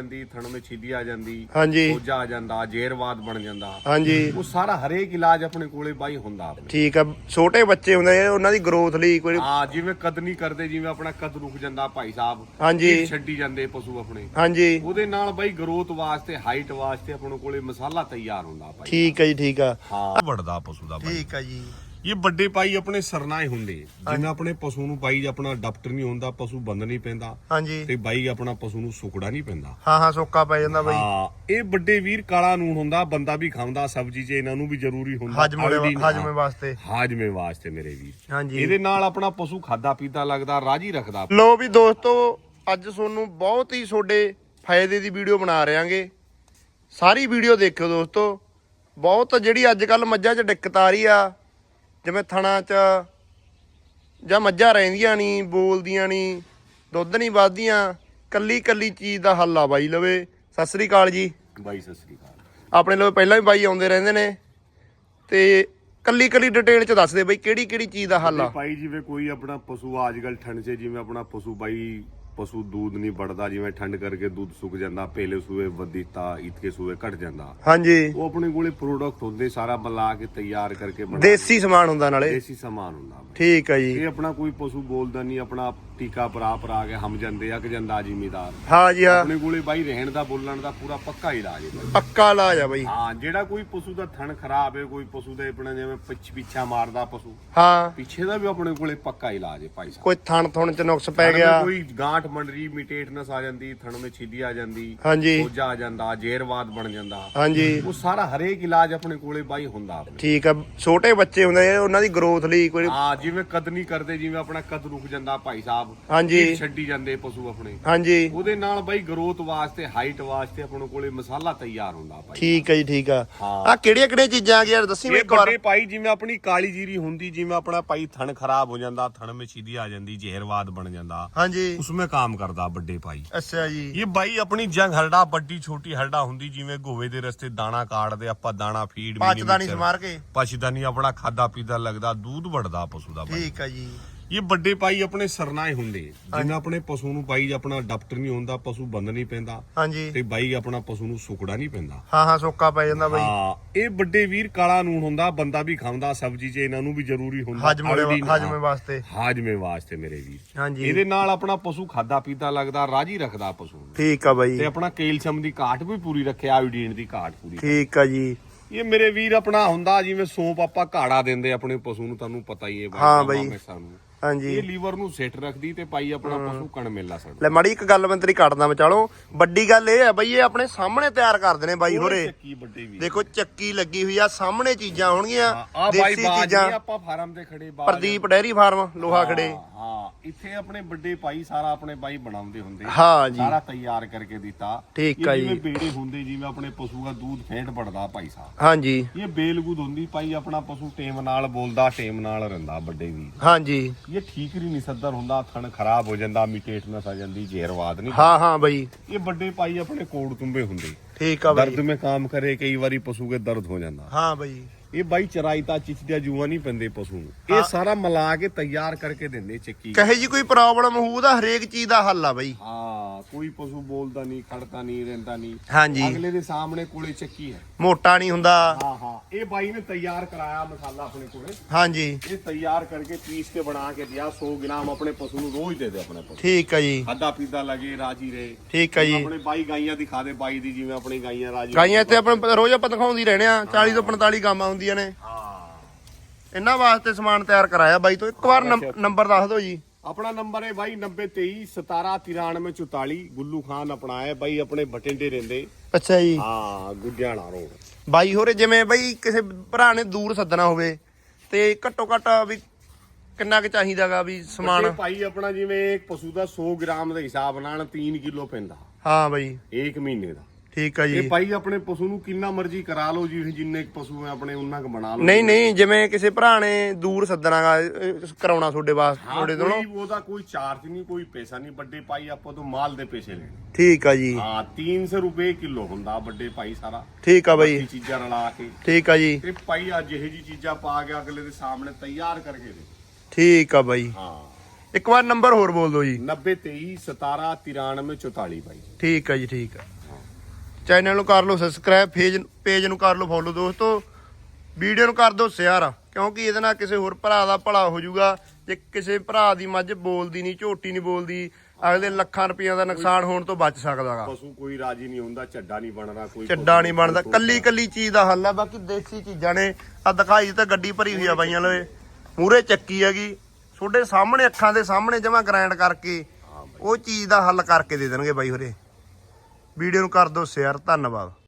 ਜਾਂਦੀ ਥਣ ਵਿੱਚ ਛਿੱਦੀ ਆ ਜਾਂਦੀ ਹਾਂਜੀ। ਆ ਜਾਂਦਾ ਜੇਰਵਾਦ ਬਣ ਜਾਂਦਾ। ਹਾਂਜੀ। ਉਹ ਸਾਰਾ ਹਰੇਕ ਇਲਾਜ ਆਪਣੇ ਕੋਲੇ ਬਾਈ ਹੁੰਦਾ ਆਪਣੇ। ਠੀਕ ਆ ਛੋਟੇ ਬੱਚੇ ਹੁੰਦੇ ਆ ਉਹਨਾਂ ਦੀ ਗਰੋਥ ਲਈ ਕੋਈ ਹਾਂ ਜਿਵੇਂ ਕਦ ਨਹੀਂ ਕਰਦੇ ਜਿਵੇਂ ਆਪਣਾ ਕਦ ਰੁਕ ਜਾਂਦਾ ਭਾਈ ਸਾਹਿਬ ਹਾਂਜੀ। ਛੱਡੀ ਜਾਂਦੇ ਪਸ਼ੂ ਆਪਣੇ। ਹਾਂਜੀ। ਉਹਦੇ ਨਾਲ ਬਾਈ ਗਰੋਥ ਵਾਸਤੇ ਹਾਈਟ ਵਾਸਤੇ ਆਪਣੇ ਕੋਲੇ ਮਸਾਲਾ ਤਿਆਰ ਹੁੰਦਾ ਭਾਈ ਠੀਕ ਆ ਜੀ ਠੀਕ ਆ। ਹਾਂ ਵੜਦਾ ਪਸ਼ੂ ਦਾ ਬਾਈ। ਠੀਕ ਆ ਜੀ। ਇਹ ਵੱਡੇ ਭਾਈ ਆਪਣੇ ਸਰਨਾਏ ਹੁੰਦੇ ਜਿਵੇਂ ਆਪਣੇ ਪਸ਼ੂ ਨੂੰ ਬਾਈ ਆਪਣਾ ਡਾਕਟਰ ਨਹੀਂ ਹੁੰਦਾ ਪਸ਼ੂ ਬੰਦ ਨਹੀਂ ਪੈਂਦਾ ਹਾਂਜੀ। ਤੇ ਬਾਈ ਆਪਣਾ ਪਸ਼ੂ ਨੂੰ ਸੁਕੜਾ ਨਹੀਂ ਪੈਂਦਾ। ਹਾਂ ਹਾਂ ਸੋਕਾ ਪੈ ਜਾਂਦਾ ਬਾਈ। ਹਾਂ ਇਹ ਵੱਡੇ ਵੀਰ ਕਾਲਾ ਨੂਣ ਹੁੰਦਾ ਬੰਦਾ ਵੀ ਖਾਂਦਾ ਸਬਜ਼ੀ 'ਚ ਇਹਨਾਂ ਨੂੰ ਵੀ ਜ਼ਰੂਰੀ ਹੁੰਦਾ ਹਜਮੇ ਵਾਸਤੇ। ਹਾਜਮੇ ਵਾਸਤੇ ਮੇਰੇ ਵੀਰ। ਹਾਂਜੀ। ਇਹਦੇ ਨਾਲ ਆਪਣਾ ਪਸ਼ੂ ਖਾਦਾ ਪੀਤਾ ਲੱਗਦਾ ਰਾਜੀ ਰੱਖਦਾ। ਲੋ ਵੀ ਦੋਸਤੋ ਅੱਜ ਤੁਹਾਨੂੰ ਬਹੁਤ ਹੀ ਤੁਹਾਡੇ ਫਾਇਦੇ ਦੀ ਵੀਡੀਓ ਬਣਾ ਰਿਆਂਗੇ ਸਾਰੀ ਵੀਡੀਓ ਦੇਖਿਓ ਦੋਸਤੋ। ਬਹੁਤ ਜਿਹੜੀ ਅੱਜ ਕੱਲ ਮੱਝਾਂ 'ਚ ਦਿੱਕਤ ਆ ਰਹੀ ਆ ਜਿਵੇਂ ਥਣਾ 'ਚ ਜਾਂ ਮੱਝਾਂ ਰਹਿੰਦੀਆਂ ਨਹੀਂ ਬੋਲਦੀਆਂ ਨਹੀਂ ਦੁੱਧ ਨਹੀਂ ਵੱਧਦੀਆਂ ਕੱਲੀ ਕੱਲੀ ਚੀਜ਼ ਦਾ ਹੱਲ ਆ ਬਾਈ ਲਵੇ। ਸਤਿ ਸ੍ਰੀ ਅਕਾਲ ਜੀ। ਬਾਈ ਸਤਿ ਸ੍ਰੀ ਅਕਾਲ। ਆਪਣੇ ਲਵੇ ਪਹਿਲਾਂ ਵੀ ਬਾਈ ਆਉਂਦੇ ਰਹਿੰਦੇ ਨੇ। ਤੇ ਕੱਲੀ ਕੱਲੀ ਡਿਟੇਲ 'ਚ ਦੱਸ ਦੇ ਬਾਈ ਕਿਹੜੀ ਕਿਹੜੀ ਚੀਜ਼ ਦਾ ਹੱਲ ਆ। ਭਾਈ ਜਿਵੇਂ ਕੋਈ ਆਪਣਾ ਪਸ਼ੂ ਅੱਜਕੱਲ ਠੰਡ 'ਚ ਜਿਵੇਂ ਆਪਣਾ ਪਸ਼ੂ ਬਾਈ ਪਸ਼ੂ ਦੁੱਧ ਨਹੀਂ ਵੜਦਾ ਜਿਵੇਂ ਠੰਡ ਕਰਕੇ ਦੁੱਧ ਸੁੱਕ ਜਾਂਦਾ ਪਹਿਲੇ ਸੂਏ ਵਧੀਤਾ ਇਤਕੇ ਸੂਏ ਘਟ ਜਾਂਦਾ। ਹਾਂਜੀ। ਉਹ ਆਪਣੇ ਕੋਲੇ ਪ੍ਰੋਡਕਟ ਹੁੰਦੇ ਸਾਰਾ ਬਣਾ ਕੇ ਤਿਆਰ ਕਰਕੇ ਬਣਾ ਦੇਸੀ ਸਮਾਨ ਹੁੰਦਾ ਨਾਲੇ। ਦੇਸੀ ਸਮਾਨ ਹੁੰਦਾ। ਠੀਕ ਆ ਜੀ। ਇਹ ਆਪਣਾ ਕੋਈ ਪਸ਼ੂ ਬੋਲਦਾ ਨਹੀਂ ਆਪਣਾ ਟੀਕਾ ਭਰਾ ਭਰਾ ਕੇ ਹਮ ਜਾਂਦੇ ਆ ਕਿ ਜਾਂਦਾ ਜ਼ਿਮੀਦਾਰ। ਹਾਂ ਜੀ ਹਾਂ। ਆਪਣੇ ਕੋਲੇ ਬਾਈ ਰਹਿਣ ਦਾ ਬੋਲਣ ਦਾ ਪੂਰਾ ਪੱਕਾ ਇਲਾਜ ਹੈ। ਪੱਕਾ ਇਲਾਜ ਆ ਬਾਈ। ਹਾਂ ਜਿਹੜਾ ਕੋਈ ਪਸ਼ੂ ਦਾ ਥਣ ਖਰਾਬ ਹੈ ਕੋਈ ਪਸ਼ੂ ਦੇ ਆਪਣਾ ਜਿਵੇਂ ਪਿੱਛ ਪਿੱਛਾ ਮਾਰਦਾ ਪਸ਼ੂ। ਹਾਂ। ਪਿੱਛੇ ਦਾ ਵੀ ਆਪਣੇ ਕੋਲੇ ਪੱਕਾ ਇਲਾਜ ਹੈ ਭਾਈ ਸਾਹਿਬ। ਕੋਈ ਥਣ ਥਣ ਚ ਨੁਕਸ ਪੈ ਗਿਆ। ਕੋਈ ਗਾਂਠ ਮੰਡਰੀ ਮਿਟੇਟਨਸ ਆ ਜਾਂਦੀ ਥਣ ਵਿੱਚ ਛਿੱਦੀ ਆ ਜਾਂਦੀ ਹਾਂਜੀ। ਆ ਜਾਂਦਾ ਜੇਰਵਾਦ ਬਣ ਜਾਂਦਾ। ਹਾਂਜੀ। ਉਹ ਸਾਰਾ ਹਰੇਕ ਇਲਾਜ ਆਪਣੇ ਕੋਲੇ ਬਾਈ ਹੁੰਦਾ ਆਪਣੇ। ਠੀਕ ਆ ਛੋਟੇ ਬੱਚੇ ਹੁੰਦੇ ਆ ਉਹਨਾਂ ਦੀ ਗਰੋਥ ਲਈ ਕੋਈ ਹਾਂ ਜਿਵੇਂ ਕਦ ਨਹੀਂ ਕਰਦੇ ਜਿਵੇਂ ਆਪਣਾ ਕਦ ਰੁਕ ਜਾਂਦਾ ਭਾਈ ਸਾਹਿਬ ਹਾਂਜੀ। ਫਿਰ ਛੱਡੀ ਜਾਂਦੇ ਪਸ਼ੂ ਆਪਣੇ। ਹਾਂਜੀ। ਉਹਦੇ ਨਾਲ ਬਾਈ ਗਰੋਥ ਵਾਸਤੇ ਹਾਈਟ ਵਾਸਤੇ ਆਪਣੇ ਕੋਲੇ ਮਸਾਲਾ ਤਿਆਰ ਹੁੰਦਾ ਭਾਈ ਠੀਕ ਆ ਜੀ ਠੀਕ ਆ। ਹਾਂ। ਆ ਕਿਹੜੀਆਂ ਕਿਹੜੀਆਂ ਚੀਜ਼ਾਂ ਆ ਗਈਆਂ? ਦੱਸੀ ਇਹ ਇੱਕ ਵਾਰ। ਵੱਡੇ ਭਾਈ ਜਿਵੇਂ ਆਪਣੀ ਕਾਲੀ ਜੀਰੀ ਹੁੰਦੀ ਜਿਵੇਂ ਆਪਣਾ ਭਾਈ ਥਣ ਖਰਾਬ ਹੋ ਜਾਂਦਾ ਥਣ ਵਿੱਚ ਛਿੱਦੀ ਆ ਜਾਂਦੀ ਜ਼ਹਿਰਵਾਦ ਬਣ ਜਾਂਦਾ। ਹਾਂਜੀ। ਉਸਮੇ ਕੰਮ ਕਰਦਾ ਵੱਡੇ ਭਾਈ। ਅੱਛਾ ਜੀ। ਇਹ ਬਾਈ ਆਪਣੀ ਜੰਗ ਹਰੜਾ ਵੱਡੀ ਛੋਟੀ ਹਰੜਾ ਹੁੰਦੀ ਜਿਵੇਂ ਗੋਵੇ ਦੇ ਰਸਤੇ ਦਾਣਾ ਕਾੜਦੇ ਆਪਾਂ ਦਾਣਾ ਫੀਡ ਪਚਦਾ ਨਹੀਂ ਸਮਾਰ ਕੇ। ਪਛਦਾ ਨਹੀਂ ਆਪਣਾ ਖਾਦਾ ਪੀਤਾ ਲੱਗਦਾ ਦੁੱਧ ਵੜਦਾ ਪਸ਼ੂ ਦਾ ਬਾਈ। ਠੀਕ ਆ ਜੀ। ਇਹ ਵੱਡੇ ਭਾਈ ਆਪਣੇ ਸਰਨਾਏ ਹੁੰਦੇ ਜਿਵੇਂ ਆਪਣੇ ਪਸ਼ੂ ਨੂੰ ਬਾਈ ਆਪਣਾ ਡਾਕਟਰ ਨਹੀਂ ਹੁੰਦਾ ਪਸ਼ੂ ਬੰਦ ਨਹੀਂ ਪੈਂਦਾ ਹਾਂਜੀ। ਤੇ ਬਾਈ ਆਪਣਾ ਪਸ਼ੂ ਨੂੰ ਸੁਕੜਾ ਨਹੀਂ ਪੈਂਦਾ। ਹਾਂ ਹਾਂ ਸੋਕਾ ਪੈ ਜਾਂਦਾ ਬਾਈ। ਹਾਂ ਇਹ ਵੱਡੇ ਵੀਰ ਕਾਲਾ ਨੂਣ ਹੁੰਦਾ ਬੰਦਾ ਵੀ ਖਾਂਦਾ ਸਬਜ਼ੀ 'ਚ ਇਹਨਾਂ ਨੂੰ ਵੀ ਜ਼ਰੂਰੀ ਹੁੰਦਾ ਹਜਮੇ ਹਾਂ। ਹਜਮੇ ਵਾਸਤੇ। ਹਾਜਮੇ ਵਾਸਤੇ ਮੇਰੇ ਵੀਰ। ਹਾਂਜੀ। ਇਹਦੇ ਨਾਲ ਆਪਣਾ ਪਸ਼ੂ ਖਾਦਾ ਪੀਤਾ ਲੱਗਦਾ ਰਾਜੀ ਰੱਖਦਾ ਪਸ਼ੂ ਨੂੰ। ਠੀਕ ਆ ਬਾਈ। ਤੇ ਆਪਣਾ ਕੈਲਸ਼ੀਅਮ ਦੀ ਘਾਟ ਵੀ ਪੂਰੀ ਰੱਖਿਆ ਆਇਓਡੀਨ ਦੀ ਘਾਟ ਪੂਰੀ ਠੀਕ ਆ ਜੀ। ਇਹ ਮੇਰੇ ਵੀਰ ਆਪਣਾ ਹੁੰਦਾ ਜਿਵੇਂ ਸੌਂਪ ਆਪਾਂ ਘਾੜਾ ਦਿੰਦੇ ਆਪਣੇ ਪਸ਼ੂ ਨੂੰ ਤੁਹਾਨੂੰ ਪਤਾ ਹੀ ਹੈ ਹਾਂ ਗਾਵਾਂ ਬਈ। ਹਾਂਜੀ। ਇਹ ਲੀਵਰ ਨੂੰ ਸੈੱਟ ਰੱਖਦੀ ਤੇ ਪਾਈ ਆਪਣਾ ਪਸ਼ੂ ਕਣ ਮੇਲਾ ਸੜ ਲੈ ਮਾੜੀ ਇੱਕ ਗੱਲ ਮੈਂ ਤੇਰੀ ਕੱਟਦਾ ਵਿਚਾਲੋ ਵੱਡੀ ਗੱਲ ਇਹ ਹੈ ਬਈ ਇਹ ਆਪਣੇ ਸਾਹਮਣੇ ਤਿਆਰ ਕਰਦੇ ਨੇ ਬਾਈ ਹੋਰੇ ਚੱਕੀ ਵੱਡੇ ਵੀਰ ਦੇਖੋ ਚੱਕੀ ਲੱਗੀ ਹੋਈ ਆ ਸਾਹਮਣੇ ਚੀਜ਼ਾਂ ਹੋਣਗੀਆਂ ਦੇਸੀ ਚੀਜ਼ਾਂ। ਆਪਾਂ ਫਾਰਮ ਤੇ ਖੜੇ ਬਾਜ। ਪ੍ਰਦੀਪ ਡੈਰੀ ਫਾਰਮ ਲੋਹਾ ਖੜੇ। ਹਾਂ, ਇੱਥੇ ਆਪਣੇ ਵੱਡੇ ਭਾਈ ਸਾਰਾ ਆਪਣੇ ਬਾਈ ਬਣਾਉਂਦੇ ਹੁੰਦੇ। ਹਾਂ ਜੀ। ਸਾਰਾ ਤਿਆਰ ਕਰਕੇ ਦਿੱਤਾ। ਠੀਕ ਆ ਜਿਵੇਂ। ਬੇੜੇ ਹੁੰਦੇ ਜਿਵੇਂ ਆਪਣੇ ਪਸ਼ੂ ਦਾ ਦੁੱਧ ਫੇਂਟ ਪੜਦਾ ਭਾਈ ਸਾਹਿਬ। ਹਾਂਜੀ ਇਹ ਬੇਲਗੂਦ ਹੁੰਦੀ ਭਾਈ ਆਪਣਾ ਪਸ਼ੂ ਟੇਮ ਨਾਲ ਬੋਲਦਾ ਟੇਮ ਨਾਲ ਰਹਿੰਦਾ ਵੱਡੇ ਵੀਰ। ਹਾਂਜੀ ਇਹ ਠੀਕ ਨਹੀਂ ਨਿਸੱਦਰ ਹੁੰਦਾ ਥਣ ਖਰਾਬ ਹੋ ਜਾਂਦਾ ਮਿਟੇਟਨਸ ਆ ਜਾਂਦੀ ਜ਼ਹਿਰਵਾਦ ਨਹੀਂ। ਹਾਂ ਹਾਂ ਬਈ। ਇਹ ਵੱਡੇ ਭਾਈ ਆਪਣੇ ਕੋੜ ਤੁੰਬੇ ਹੁੰਦੇ। ਠੀਕ ਆ ਦਰਦ ਬਈ ਮੇ ਕੰਮ ਕਰੇ ਕਈ ਵਾਰੀ ਪਸ਼ੂ ਕੇ ਦਰਦ ਹੋ ਜਾਂਦਾ। ਹਾਂ ਬਈ। ਇਹ ਬਾਈ ਚਰਾਈ ਤਾਂ ਚਿਚਦਿਆ ਜੂਆ ਨਹੀਂ ਪੈਂਦੇ ਪਸ਼ੂ ਨੂੰ। ਇਹ ਸਾਰਾ ਮਿਲਾ ਕੇ ਤਿਆਰ ਕਰਕੇ ਦਿੰਦੇ ਚੱਕੀ। ਕਹੇ ਜੀ ਕੋਈ ਪ੍ਰੋਬਲਮ ਹੋਊ ਉਹਦਾ ਹਰੇਕ ਚੀਜ਼ ਦਾ ਹੱਲ ਆ ਬਈ। ਹਾਂ ਕੋਈ ਪਸ਼ੂ ਬੋਲਦਾ ਨਹੀਂ ਖੜਦਾ ਨਹੀਂ ਰਹਿੰਦਾ ਨਹੀਂ। ਹਾਂਜੀ। ਅਗਲੇ ਦੇ ਸਾਹਮਣੇ ਕੋਲੇ ਚੱਕੀ ਹੈ। ਮੋਟਾ ਨਹੀਂ ਹੁੰਦਾ। ਹਾਂ ਹਾਂ। ਇਹ ਬਾਈ ਨੇ ਤਿਆਰ ਕਰਾਇਆ ਮਸਾਲਾ ਆਪਣੇ ਕੋਲੇ। ਹਾਂਜੀ। ਇਹ ਤਿਆਰ ਕਰਕੇ ਪੀਸ ਕੇ ਬਣਾ ਕੇ ਦਿਆ 100 ਗ੍ਰਾਮ ਆਪਣੇ ਪਸ਼ੂ ਨੂੰ ਰੋਜ਼ ਦੇ ਦੇ ਆਪਣੇ ਪਸ਼ੂ। ਠੀਕ ਆ ਜੀ। ਖਾਦਾ ਪੀਦਾ ਲਗੇ ਰਾਜੀ ਰਹੇ। ਠੀਕ ਆ ਜੀ। ਆਪਣੇ ਬਾਈ ਗਾਈਆਂ ਦਿਖਾ ਦੇ ਬਾਈ ਦੀ ਜਿਵੇਂ ਆਪਣੀ ਗਾਈਆਂ ਰਾਜੀ ਗਾਈਆਂ ਇੱਥੇ ਆਪਣੇ ਰੋਜ਼ ਆਪਾਂ ਦਿਖਾਉਂਦੀ ਰਹਿਣੇ ਆ 40 ਤੋਂ 45 ਗਾਵਾਂ ਹੁੰਦੀਆਂ ਨੇ। ਹਾਂ। ਇਹਨਾਂ ਵਾਸਤੇ ਸਮਾਨ ਤਿਆਰ ਕਰਾਇਆ ਬਾਈ ਤੋਂ। ਇੱਕ ਵਾਰ ਨੰਬ- ਨੰਬਰ ਦੱਸ ਦਿਓ ਜੀ। ਆਪਣਾ ਨੰਬਰ ਹੈ ਬਾਈ 9023 179344 ਗੁੱਲੂ ਖਾਨ ਆਪਣਾ ਹੈ ਬਾਈ ਆਪਣੇ ਬਟਿੰਡੇ ਰਹਿੰਦੇ। ਅੱਛਾ ਜੀ। ਹਾਂ ਗੁੱਡਿਆਣਾ ਰੋਡ। ਬਾਈ ਹੋਰੇ ਜਿਵੇਂ ਬਾਈ ਕਿਸੇ ਭਰਾ ਨੇ ਦੂਰ ਸੱਦਣਾ ਹੋਵੇ ਤੇ ਘੱਟੋ ਘੱਟ ਵੀ ਕਿੰਨਾ ਕੁ ਚਾਹੀਦਾਗਾ ਵੀ ਸਮਾਨ? ਸਮਾਨ ਭਾਈ ਆਪਣਾ ਜਿਵੇਂ ਇੱਕ ਪਸ਼ੂ ਦਾ 100 ਗ੍ਰਾਮ ਦੇ ਹਿਸਾਬ ਨਾਲ 3 ਕਿਲੋ ਪੈਂਦਾ। ਹਾਂ ਬਾਈ। ਇੱਕ ਮਹੀਨੇ ਦਾ। ਠੀਕ ਆ ਜੀ। ਇਹ ਭਾਈ ਆਪਣੇ ਪਸ਼ੂ ਨੂੰ ਕਿੰਨਾ ਮਰਜ਼ੀ ਕਰਾ ਲਓ ਜੀ ਜਿੰਨੇ ਕੁ ਪਸ਼ੂ ਹੈ ਆਪਣੇ ਉਹਨਾਂ ਕ ਬਣਾ ਲਓ ਨਹੀਂ ਨਹੀਂ ਜਿਵੇਂ ਕਿਸੇ ਭਰਾ ਨੇ ਦੂਰ ਸੱਦਣਾਗਾ ਕਰਾਉਣਾ ਤੁਹਾਡੇ ਵਾਸਤੇ ਤੁਹਾਡੇ ਤੋਂ ਕੋਈ ਉਹਦਾ ਕੋਈ ਚਾਰਜ ਨਹੀਂ ਕੋਈ ਪੈਸਾ ਨਹੀਂ। ਵੱਡੇ ਭਾਈ ਆਪਾਂ ਤੋਂ ਮਾਲ ਦੇ ਪੈਸੇ ਲੈਣੇ। ਠੀਕ ਆ ਜੀ। ਹਾਂ 300 ਰੁਪਏ ਕਿਲੋ ਹੁੰਦਾ ਵੱਡੇ ਭਾਈ ਸਾਰਾ। ਠੀਕ ਆ ਬਾਈ। ਇਹ ਚੀਜ਼ਾਂ ਰਲਾ ਕੇ। ਠੀਕ ਆ ਜੀ। ਤੇ ਭਾਈ ਅੱਜ ਇਹ ਜੀ ਚੀਜ਼ਾਂ ਪਾ ਕੇ ਅਗਲੇ ਦੇ ਸਾਹਮਣੇ ਤਿਆਰ ਕਰਕੇ ਦੇ। ਠੀਕ ਆ ਬਾਈ। ਹਾਂ। ਇੱਕ ਵਾਰ ਨੰਬਰ ਹੋਰ ਬੋਲ ਦਿਓ ਜੀ। 90 23 17 93 44 ਬਾਈ। ਠੀਕ ਆ ਜੀ ਠੀਕ ਆ। ਚੈਨਲ ਨੂੰ ਕਰ ਲਓ ਸਬਸਕ੍ਰਾਈਬ ਪੇਜ ਪੇਜ ਨੂੰ ਕਰ ਲਓ ਫੋਲੋ ਦੋਸਤੋ। ਵੀਡੀਓ ਨੂੰ ਕਰ ਦਿਓ ਸ਼ੇਅਰ ਕਿਉਂਕਿ ਇਹਦੇ ਨਾਲ ਕਿਸੇ ਹੋਰ ਭਰਾ ਦਾ ਭਲਾ ਹੋ ਜਾਊਗਾ। ਜੇ ਕਿਸੇ ਭਰਾ ਦੀ ਮੱਝ ਬੋਲਦੀ ਨਹੀਂ ਝੋਟੀ ਨਹੀਂ ਬੋਲਦੀ ਅਗਲੇ ਲੱਖਾਂ ਰੁਪਈਆ ਦਾ ਨੁਕਸਾਨ ਹੋਣ ਤੋਂ ਬਚ ਸਕਦਾਗਾ ਪਸ਼ੂ ਕੋਈ ਰਾਜੀ ਨਹੀਂ ਹੁੰਦਾ ਝੱਡਾ ਨਹੀਂ ਬਣਨਾ ਕੋਈ ਚੱਡਾ ਨਹੀਂ ਬਣਦਾ। ਕੱਲੀ ਕੱਲੀ ਚੀਜ਼ ਦਾ ਹੱਲ ਆ ਬਾਕੀ ਦੇਸੀ ਚੀਜ਼ਾਂ ਨੇ। ਆ ਦਿਖਾਈ ਤਾਂ ਗੱਡੀ ਭਰੀ ਹੋਈ ਆ ਬਾਈਆਂ ਲਵੇ। ਮੂਰੇ ਚੱਕੀ ਹੈਗੀ। ਤੁਹਾਡੇ ਸਾਹਮਣੇ ਅੱਖਾਂ ਦੇ ਸਾਹਮਣੇ ਜਮਾ ਗ੍ਰਾਈਂਡ ਕਰਕੇ ਉਹ ਚੀਜ਼ ਦਾ ਹੱਲ ਕਰਕੇ ਦੇ ਦੇਣਗੇ ਬਾਈ ਹੋਰੇ। ਵੀਡੀਓ ਨੂੰ ਕਰ ਦਿਓ ਸ਼ੇਅਰ ਧੰਨਵਾਦ।